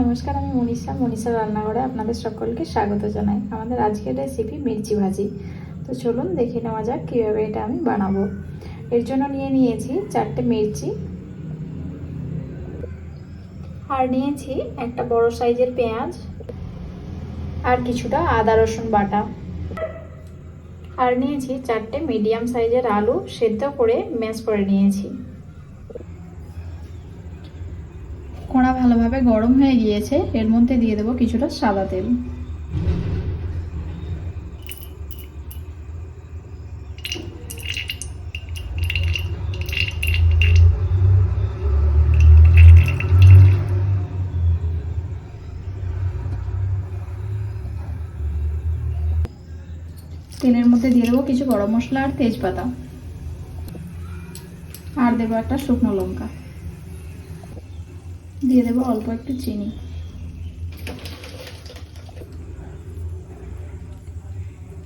নমস্কার, আমি মনীষা। মনীষা রান্নাঘরে আপনাদের সকলকে স্বাগত জানাই। আমাদের আজকের রেসিপি মির্চি ভাজি। তো চলুন দেখে নেওয়া যাক কীভাবে এটা আমি বানাবো। এর জন্য নিয়ে নিয়েছি চারটে মির্চি। আর নিয়েছি একটা বড় সাইজের পেঁয়াজ। আর কিছুটা আদা, রসুন বাটা। আর নিয়েছি চারটে মিডিয়াম সাইজের আলু সেদ্ধ করে ম্যাশ করে নিয়েছি। ভালোভাবে গরম হয়ে গিয়েছে, এর মধ্যে দিয়ে দেবো কিছুটা সাদা তেল। তেলের মধ্যে দিয়ে দেবো কিছু গরম মশলা আর তেজপাতা। আর দেবো একটা শুকনো লঙ্কা। দিয়ে দেবো অল্প একটু চিনি।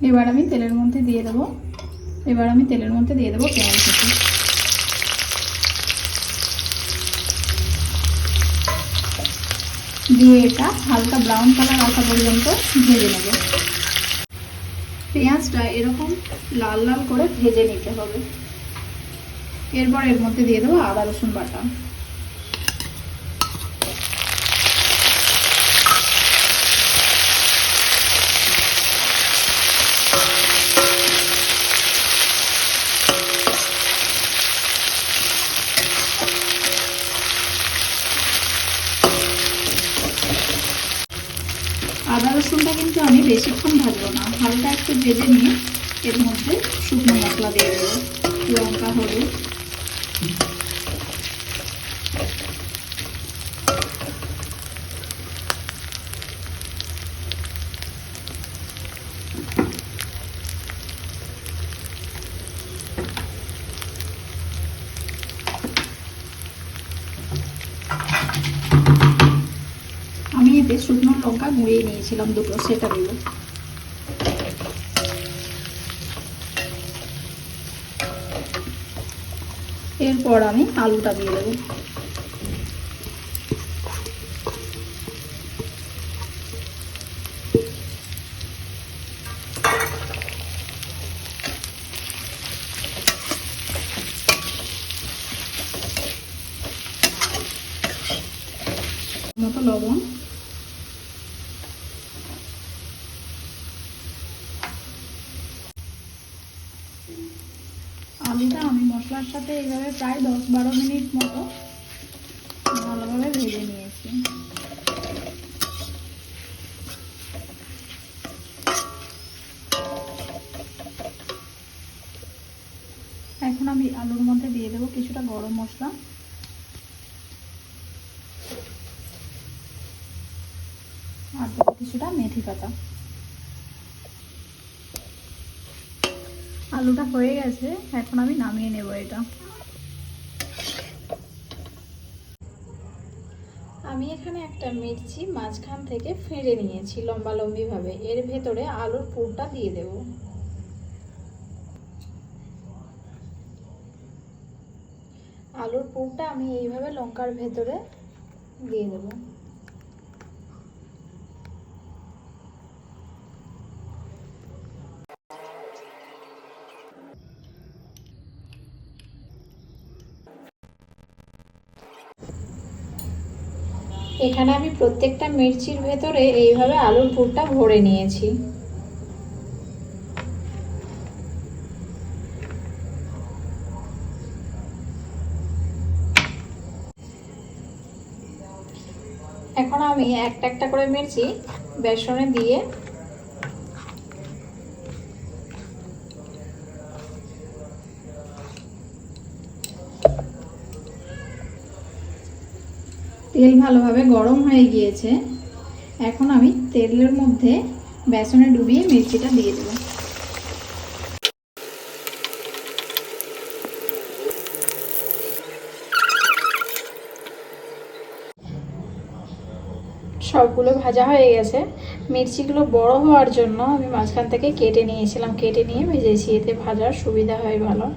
এবার আমি তেলের মধ্যে দিয়ে দেবো। এবার আমি তেলের মধ্যে দিয়ে দেবো পেঁয়াজ কুচি। দিয়ে এটা হালকা ব্রাউন কালার আসা পর্যন্ত ভেজে নেব। পেঁয়াজটা এরকম লাল লাল করে ভেজে নিতে হবে। এরপর এর মধ্যে দিয়ে দেবো আদা রসুন বাটা। আদা রসুনটা কিন্তু আমি বেশিক্ষণ ভাজবো না। হালকা একটু ভেজে নিয়ে এর মধ্যে শুকনো মশলা দিয়ে দেবো। লঙ্কা, হলুদ। এতে শুকনো লঙ্কা গুঁড়িয়ে নিয়েছিলাম দুটো সেটা দেবো। এরপর আমি আলুটা দিয়ে দেবো। লবণ আলুটা আমি মশলার সাথে এইভাবে প্রায় দশ বারো মিনিট মতো ভালোভাবে ভেজে নিয়েছি। এখন আমি আলুর মধ্যে দিয়ে দেবো কিছুটা গরম মশলা। আর কিছুটা মেথি পাতা। আলুটা হয়ে গেছে, এখন আমি নামিয়ে নেব এটা। আমি এখানে একটা মির্চি মাঝখান থেকে ফেড়ে নিয়েছি লম্বা লম্বি ভাবে এর ভেতরে আলুর পুরটা দিয়ে দেব। আলুর পুরটা আমি এইভাবে লঙ্কার ভেতরে দিয়ে দেবো। এখানে আমি প্রত্যেকটা মির্চির ভেতরে এইভাবে আলুর পুরটা ভরে নিয়েছি। এখন আমি একটা একটা করে মির্চি বেসনে দিয়ে তেল ভালোভাবে গরম হয়ে গিয়েছে। এখন আমি তেলের মধ্যে বেসনে ডুবিয়ে মির্চিটা দিয়ে দেবো। সবগুলো ভাজা হয়ে গেছে। মির্চিগুলো বড় হওয়ার জন্য আমি মাঝখান থেকে কেটে নিয়েছিলাম। কেটে নিয়ে ভেজেছি এতে ভাজার সুবিধা হয় ভালো।